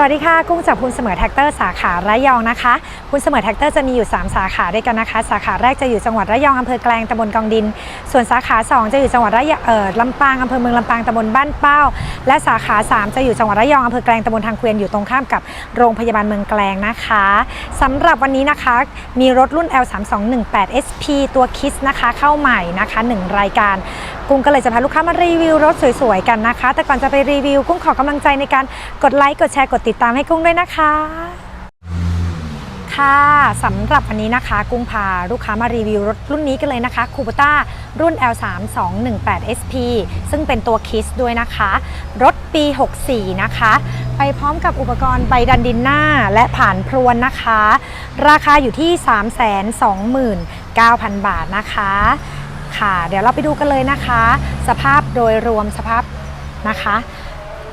สวัสดีค่ะ กุ้งจากคุณเสมอแท็กเตอร์สาขาระยองนะคะคุณเสมอแท็กเตอร์จะมีอยู่ 3 สาขาด้วยกันนะคะ สาขาแรกจะอยู่จังหวัดระยองอำเภอแกลงตำบลกองดิน ส่วนสาขา 2 จะอยู่จังหวัดระยองเอ่อลำปางอำเภอเมืองลำปางตำบลบ้านเป้า และสาขา 3 จะอยู่จังหวัดระยองอำเภอแกลงตำบลทางเกวียนอยู่ตรงข้ามกับโรงพยาบาลเมืองแกลงนะคะสำหรับวันนี้นะคะมีรถรุ่น L3218 SP ตัวคิสนะคะเข้าใหม่นะคะหนึ่งรายการกุ้งก็เลยจะพาลูกค้ามารีวิวรถสวยๆกันนะคะ แต่ก่อนจะไปรีวิวกุ้งขอกำลังใจในการกดไลค์กดแชร์กดติดตามให้กุ้งด้วยนะคะ ค่ะสำหรับวันนี้นะคะ กุ้งพาลูกค้ามารีวิวรถรุ่นนี้กันเลยนะคะคูปต้ารุ่น L3218 SP ซึ่งเป็นตัวคิสด้วยนะคะ รถปี 64 นะคะ ไปพร้อมกับอุปกรณ์ใบดันดินหน้าและผ่านพรวนนะคะ ราคาอยู่ที่ 329,000 บาทนะคะค่ะ เดี๋ยวเราไปดูกันเลยนะคะ สภาพโดยรวมสภาพนะคะ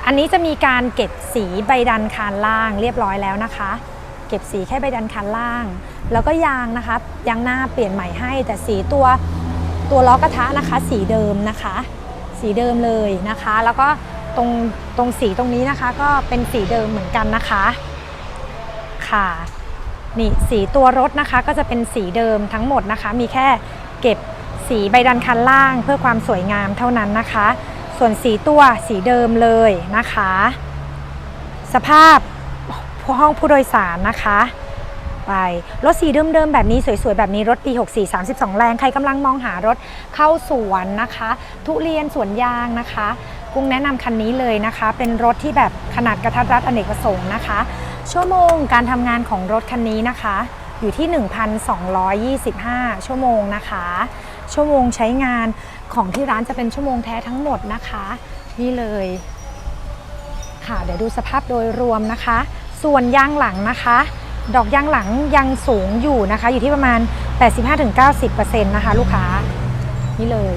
อันนี้จะมีการเก็บสีใบดันคานล่างเรียบร้อยแล้วนะคะ เก็บสีแค่ใบดันคานล่าง แล้วก็ยางนะคะยางหน้าเปลี่ยนใหม่ให้ แต่สีตัวตัวล้อกระทะนะคะ สีเดิมนะคะ สีเดิมเลยนะคะ แล้วก็ตรงตรงสีตรงนี้นะคะก็เป็นสีเดิมเหมือนกันนะคะค่ะนี่สีตัวรถนะคะก็จะเป็นสีเดิมทั้งหมดนะคะ มีแค่เก็บสีใบดันคันล่างเพื่อความสวยงามเท่านั้นนะคะ ส่วนสีตัวสีเดิมเลยนะคะ สภาพห้องผู้โดยสารนะคะไปรถสีเดิมๆแบบนี้สวยๆ แบบนี้รถปี 64 32 แรง ใครกำลังมองหารถเข้าสวนนะคะ ทุเรียนสวนยางนะคะ กุ้งแนะนำคันนี้เลยนะคะ เป็นรถที่แบบขนาดกระทัดรัดอเนกประสงค์นะคะ ชั่วโมงการทำงานของรถคันนี้นะคะ อยู่ที่ 1,225 ชั่วโมงนะคะ ชั่วโมงใช้งานของที่ร้านจะเป็นชั่วโมงแท้ทั้งหมดนะคะ นี่เลยค่ะเดี๋ยวดูสภาพโดยรวมนะคะ ส่วนยางหลังนะคะ ดอกยางหลังยังสูงอยู่นะคะ อยู่ที่ประมาณ 85-90%นะคะ ลูกค้า นี่เลย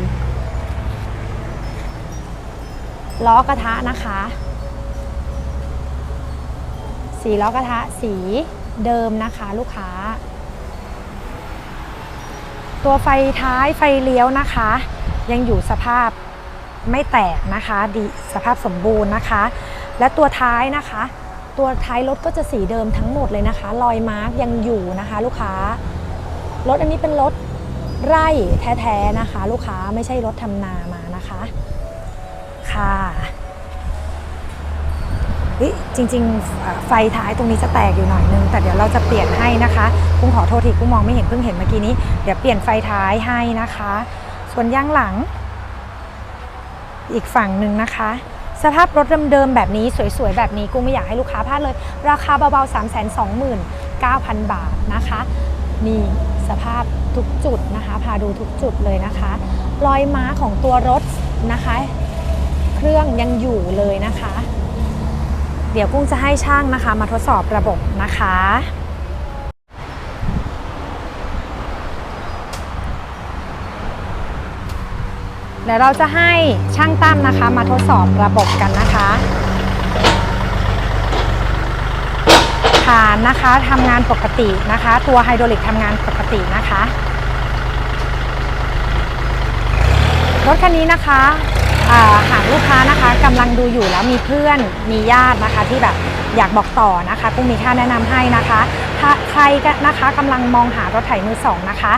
ล้อกระทะนะคะ สีล้อกระทะสีเดิมนะคะ ลูกค้า ตัวไฟท้ายไฟเลี้ยวนะคะ ยังอยู่สภาพไม่แตกนะคะดีสภาพสมบูรณ์นะคะ และตัวท้ายนะคะ ตัวท้ายรถก็จะสีเดิมทั้งหมดเลยนะคะ รอยมาร์กยังอยู่นะคะ ลูกค้ารถอันนี้เป็นรถไร่แท้ๆนะคะ ลูกค้าไม่ใช่รถทำนามานะคะค่ะ เฮ้ยจริงๆไฟท้ายตรงนี้จะแตกอยู่หน่อยนึง แต่เดี๋ยวเราจะเปลี่ยนให้นะคะกุ้งขอโทษทีกุ้งมองไม่เห็นเพิ่งเห็นเมื่อกี้นี้ เดี๋ยวเปลี่ยนไฟท้ายให้นะคะ ส่วนยางหลัง อีกฝั่งหนึ่งนะคะ สภาพรถเดิมๆแบบนี้สวยๆแบบนี้กุ้งไม่อยากให้ลูกค้าพลาดเลย ราคาเบาๆ 3 2 9 0 0 0 บาทนะคะนี่สภาพทุกจุดนะคะ พาดูทุกจุดเลยนะคะ รอยม้าของตัวรถนะคะ เครื่องยังอยู่เลยนะคะ ดี๋ยวกุ้งจะให้ช่างนะคะ มาทดสอบระบบนะคะ เดี๋ยวเราจะให้ช่างตั้มนะคะ มาทดสอบระบบกันนะคะฐานนะคะทำงานปกตินะคะ ตัวไฮดรอลิกทำงานปกตินะคะ รถคันนี้นะคะ หากลูกค้านะคะกำลังดูอยู่แล้วมีเพื่อนมีญาตินะคะ ที่แบบอยากบอกต่อนะคะกุ้งมีค่าแนะนำให้นะคะ ถ้าใครก็นะคะกำลังมองหารถไถมือสองนะคะ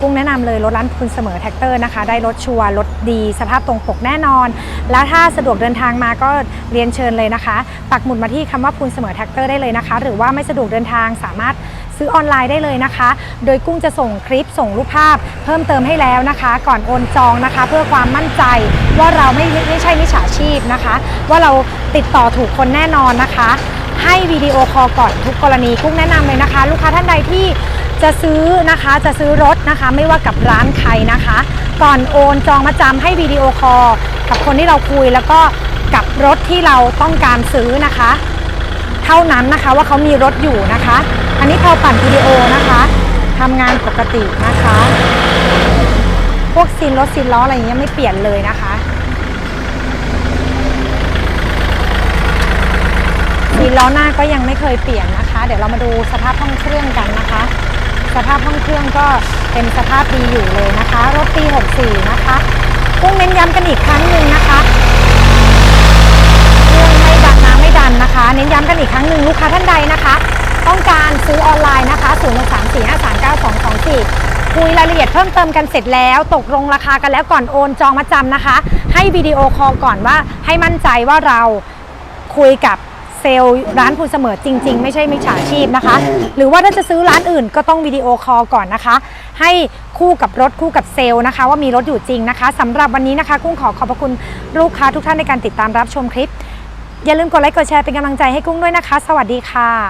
กุ้งแนะนำเลยรถร้านคุณเสมอแท็กเตอร์นะคะ ได้รถชัวร์รถดีสภาพตรงปกแน่นอน แล้วถ้าสะดวกเดินทางมาก็เรียนเชิญเลยนะคะ ปักหมุดมาที่คำว่าคุณเสมอแท็กเตอร์ได้เลยนะคะ หรือว่าไม่สะดวกเดินทางสามารถ ซื้อออนไลน์ได้เลยนะคะ โดยกุ้งจะส่งคลิปส่งรูปภาพ เพิ่มเติมให้แล้วนะคะ ก่อนโอนจองนะคะ เพื่อความมั่นใจว่าเราไม่ไม่ใช่มิจฉาชีพนะคะ ว่าเราติดต่อถูกคนแน่นอนนะคะ ให้วิดีโอคอลก่อนทุกกรณีกุ้งแนะนำเลยนะคะ ลูกค้าท่านใดที่จะซื้อนะคะจะซื้อรถนะคะ ไม่ว่ากับร้านใครนะคะ ก่อนโอนจองมาจำให้วิดีโอคอลกับคนที่เราคุยแล้วก็กับรถที่เราต้องการซื้อนะคะ เท่านั้นนะคะว่าเขามีรถอยู่นะคะ อันนี้พอปั่นวิดีโอนะคะทำงานปกตินะคะ พวกซีนรถซีนล้ออะไรอย่างเงี้ยไม่เปลี่ยนเลยนะคะซีนล้อหน้าก็ยังไม่เคยเปลี่ยนนะคะ เดี๋ยวเรามาดูสภาพห้องเครื่องกันนะคะ สภาพห้องเครื่องก็เป็นสภาพดีอยู่เลยนะคะ รถปี 64 นะคะกุ้งเน้นย้ำกันอีกครั้งหนึ่งนะคะเครื่องไม่ดัน กันนะคะ เน้นย้ำกันอีกครั้ง1ลูกค้าท่านใดนะคะ ต้องการซื้อออนไลน์นะคะ0 6 3 4 5 3 9 2 2 4 คุยรายละเอียดเพิ่มเติมกันเสร็จแล้ว ตกลงราคากันแล้วก่อนโอนจองมาจำนะคะ ให้วิดีโอคอลก่อนว่าให้มั่นใจว่าเราคุยกับเซลล์ร้านคุณเสมอจริง ๆ ไม่ใช่มิจฉาชีพนะคะ หรือว่าถ้าจะซื้อร้านอื่นก็ต้องวิดีโอคอลก่อนนะคะ ให้คู่กับรถคู่กับเซลล์นะคะ ว่ามีรถอยู่จริงนะคะสำหรับวันนี้นะคะ กุ้งขอขอบพระคุณลูกค้าทุกท่านในการติดตามรับชมคลิป อย่าลืมกดไลค์กดแชร์เป็นกำลังใจให้กุ้งด้วยนะคะ สวัสดีค่ะ